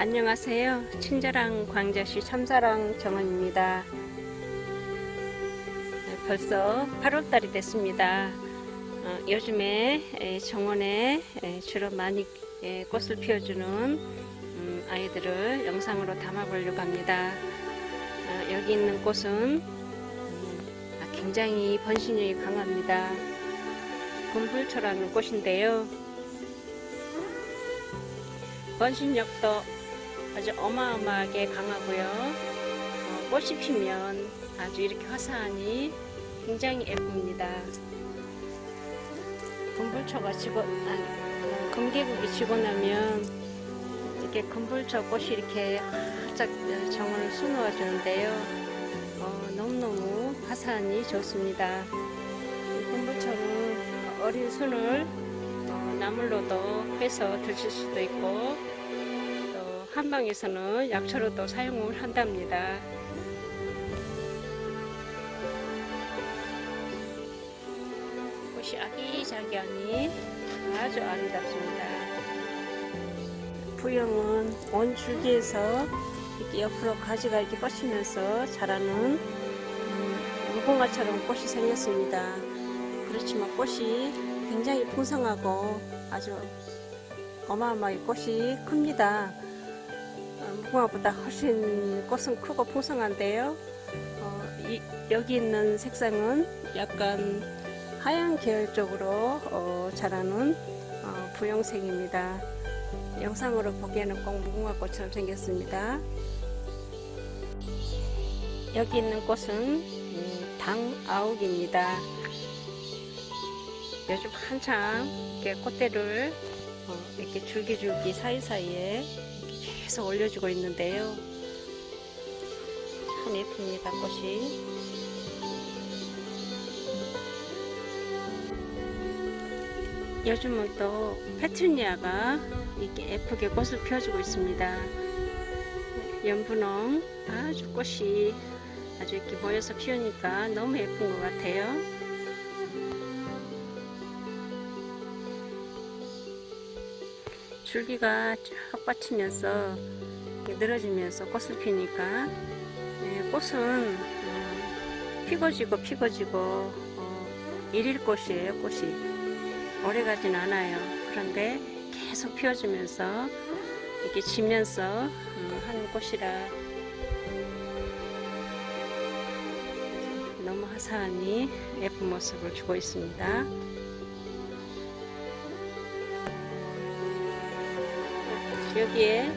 안녕하세요. 친절한 광자시 참사랑 정원입니다. 네, 벌써 8월달이 됐습니다. 어, 요즘에 에, 정원에 에, 주로 많이 에, 꽃을 피워주는 음, 아이들을 영상으로 담아보려고 합니다. 어, 여기 있는 꽃은 음, 아, 굉장히 번식력이 강합니다. 금불초라는 꽃인데요. 번식력도 아주 어마어마하게 강하고요. 어, 꽃이 피면 아주 이렇게 화사하니 굉장히 예쁩니다. 금불초가 지고 아니 어, 금계국이 지고 나면 이렇게 금불초 꽃이 이렇게 활짝 정원을 수놓아 주는데요. 어, 너무너무 화사하니 좋습니다. 이 금불초는 어린 순을 어, 나물로도 해서 드실 수도 있고 또 한방에서는 약초로도 사용을 한답니다. 꽃이 아기자기하니 아주 아름답습니다. 부영은 온 줄기에서 이렇게 옆으로 가지가 이렇게 뻗치면서 자라는 음, 무궁화처럼 꽃이 생겼습니다. 그렇지만 꽃이 굉장히 풍성하고 아주 어마어마하게 꽃이 큽니다. 어, 무궁화보다 훨씬 꽃은 크고 풍성한데요. 어, 이- 여기 있는 색상은 약간 하얀 계열 쪽으로 어, 자라는 어, 부영색입니다. 영상으로 보기에는 꼭 무궁화꽃처럼 생겼습니다. 여기 있는 꽃은 음, 당아욱입니다. 요즘 한창 이렇게 꽃대를 어, 이렇게 줄기줄기 사이사이에 계속 올려주고 있는데요. 참 예쁩니다, 꽃이. 요즘은 또 페트니아가 이렇게 예쁘게 꽃을 피워주고 있습니다. 연분홍 아주 꽃이 아주 이렇게 모여서 피우니까 너무 예쁜 것 같아요. 줄기가 쭉 뻗치면서 늘어지면서 꽃을 피우니까 네, 꽃은 어, 피고 지고 피고 지고 어, 일일 꽃이에요 꽃이. 오래 가진 않아요. 그런데 계속 피워주면서 이렇게 지면서 어, 하는 꽃이라. 너무 화사하니 예쁜 모습을 주고 있습니다. 여기에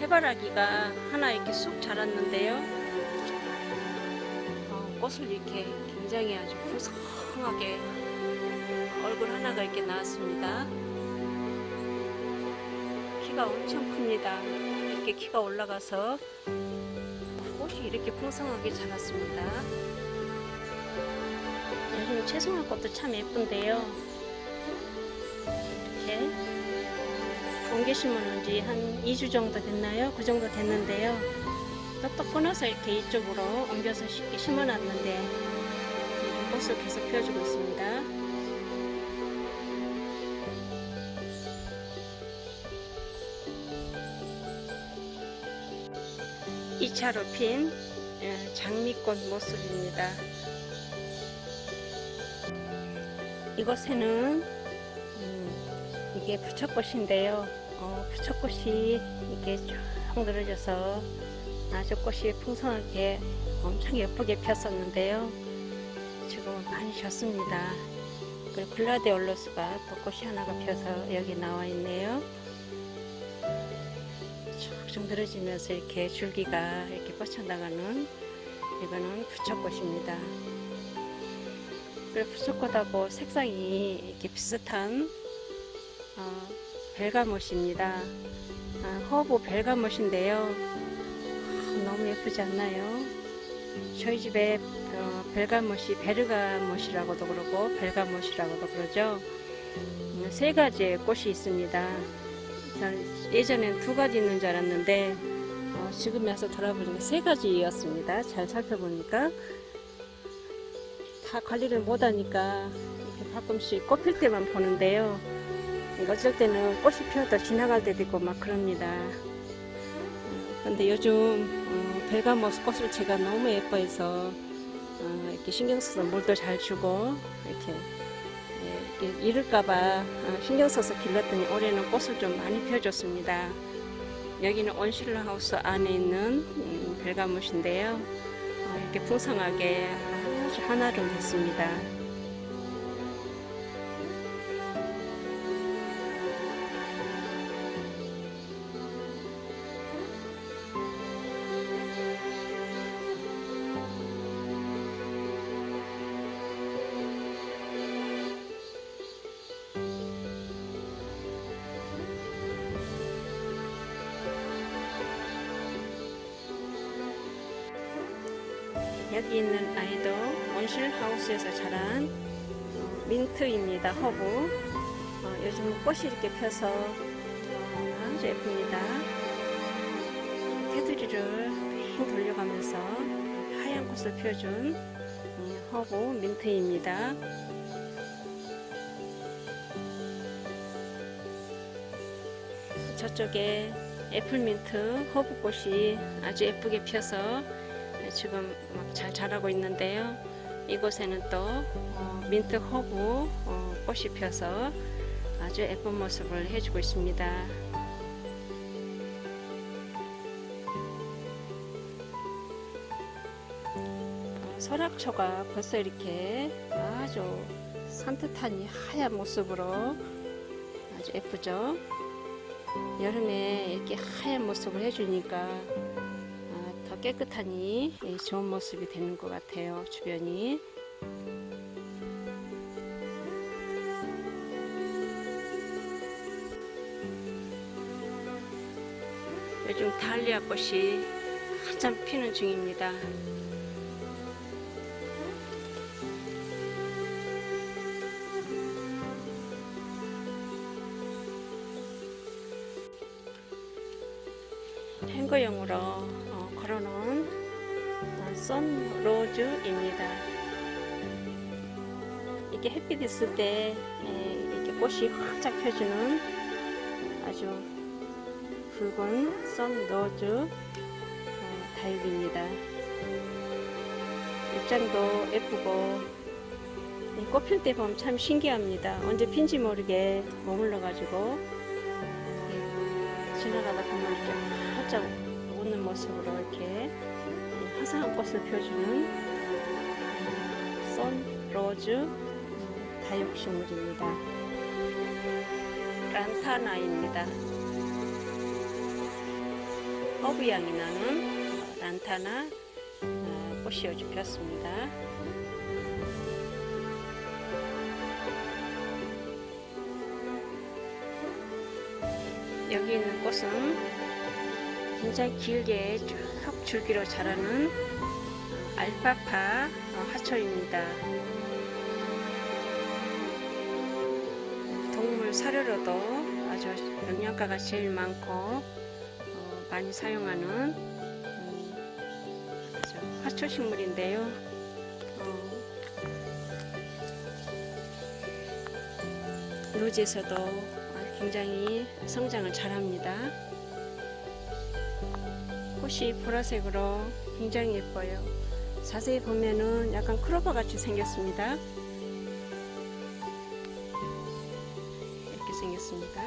해바라기가 하나 이렇게 쑥 자랐는데요. 어, 꽃을 이렇게 굉장히 아주 풍성하게 얼굴 하나가 이렇게 나왔습니다. 키가 엄청 큽니다. 이렇게 키가 올라가서 꽃이 이렇게 풍성하게 자랐습니다. 요즘 채송화 꽃도 참 예쁜데요. 옮겨 심었는 지한 2주 정도 됐나요? 그 정도 됐는데요. 똑똑 끊어서 이렇게 이쪽으로 옮겨서 심어놨는데 꽃을 계속 피워주고 있습니다. 이차로핀 예, 장미꽃 모습입니다. 이곳에는 음, 이게 부처꽃인데요. 어, 부처꽃이 이렇게 쭉 늘어져서 아주 꽃이 풍성하게 엄청 예쁘게 폈었는데요. 지금은 많이 졌습니다. 그리고 글라디올로스가 또 꽃이 하나가 펴서 여기 나와 있네요. 쭉쭉 늘어지면서 이렇게 줄기가 이렇게 뻗쳐나가는 이거는 부처꽃입니다. 그리고 부처꽃하고 색상이 이렇게 비슷한 어, 벨가못입니다. 아, 허브 벨가못인데요. 아, 너무 예쁘지 않나요? 저희 집에 어, 벨가못이 베르가못이라고도 그러고 벨가못이라고도 그러죠. 음, 세 가지의 꽃이 있습니다. 예전엔 두 가지 있는 줄 알았는데 어, 지금 와서 돌아보니까 세 가지였습니다. 잘 살펴보니까 다 관리를 못하니까 가끔씩 꽃필 때만 보는데요. 어쩔 때는 꽃이 피어도 지나갈 때도 있고 막 그럽니다. 어, 근데 요즘 어, 벨가모스 꽃을 제가 너무 예뻐해서 어, 이렇게 신경 써서 물도 잘 주고 이렇게, 예, 잃을까봐 어, 신경 써서 길렀더니 올해는 꽃을 좀 많이 피워줬습니다. 여기는 온실러 하우스 안에 있는 음, 벨가못인데요. 어, 이렇게 풍성하게 아주 한아름 됐습니다. 여기 있는 아이도 온실 하우스에서 자란 어, 민트입니다. 허브. 어, 요즘 꽃이 이렇게 펴서 어, 아주 예쁩니다. 테두리를 빙 돌려가면서 하얀 꽃을 음, 허브 민트입니다. 저쪽에 애플민트 허브꽃이 아주 예쁘게 피어서 지금 막잘 자라고 있는데요. 이곳에는 또 어, 민트 허브 어, 꽃이 펴서 아주 예쁜 모습을 해주고 있습니다. 어, 설악초가 벌써 이렇게 아주 산뜻한 이 하얀 모습으로 아주 예쁘죠. 여름에 이렇게 하얀 모습을 해주니까 깨끗하니 예, 좋은 모습이 되는 것 같아요. 주변이. 요즘 달리아 꽃이 한참 피는 중입니다. 어, 선로즈입니다. 이게 햇빛 있을 때 에, 이렇게 꽃이 활짝 펴주는 아주 붉은 선로즈 어, 다육입니다. 입장도 예쁘고 이 꽃필 때 보면 참 신기합니다. 언제 핀지 모르게 머물러 가지고 지나가다 보면 이렇게 활짝 웃는 모습으로 이렇게 화사한 꽃을 펴주는 썬로즈 다육식물입니다. 란타나입니다. 허브향이 나는 란타나 어, 꽃이 요즘 폈습니다. 여기 있는 꽃은 굉장히 길게 쭉 줄기로 자라는 어, 알파파 어, 화초입니다. 동물 사료로도 아주 영양가가 제일 많고 어, 많이 사용하는 음, 화초 식물인데요. 어, 노지에서도 굉장히 성장을 잘합니다. 꽃이 보라색으로 굉장히 예뻐요. 자세히 보면은 약간 크로버 같이 생겼습니다. 이렇게 생겼습니다.